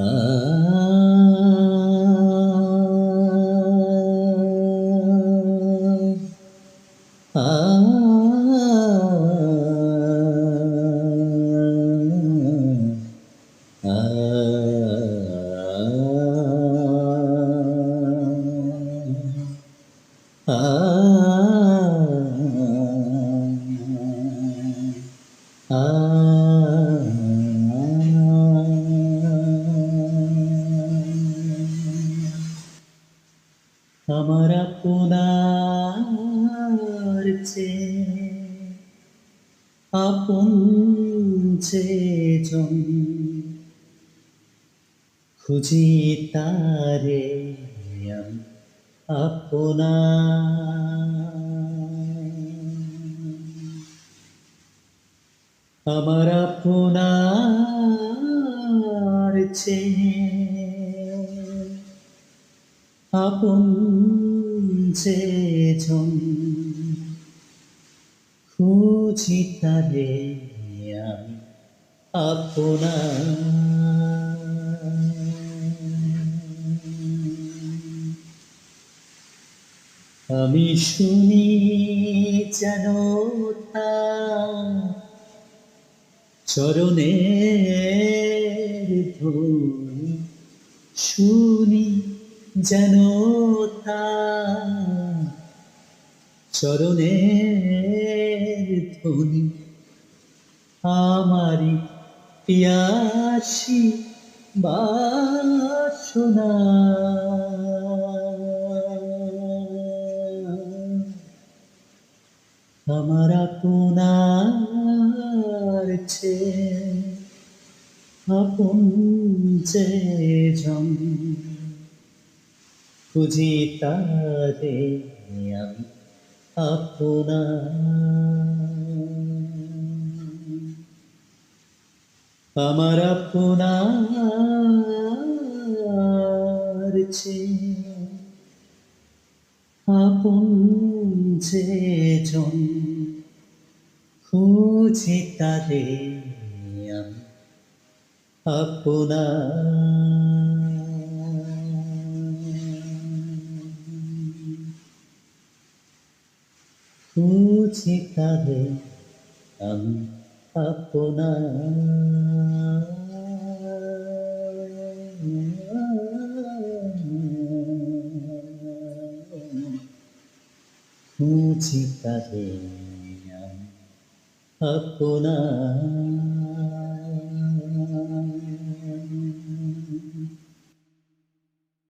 Ah. আমার আপনার চেয়ে আপন যে জন খুঁজি তারে আপনার। আমার আপনার চেয়ে আপন যে জন খুঁজি তারে আমি আপনার। আমি শুনি যেন চরণের ধ্বনি শুনি যেন চরণের ধ্বনি। আমারি পিয়াসি বাসনা। আমার আপনার চেয়ে আপন যে খুঁজি তারে আমি আপনার। আমার আপনার চেয়ে আপন যে জন খুঁজি তারে আমি আপনার। খুঁজি তারে আমি আপনার খুঁজি আমি আপনার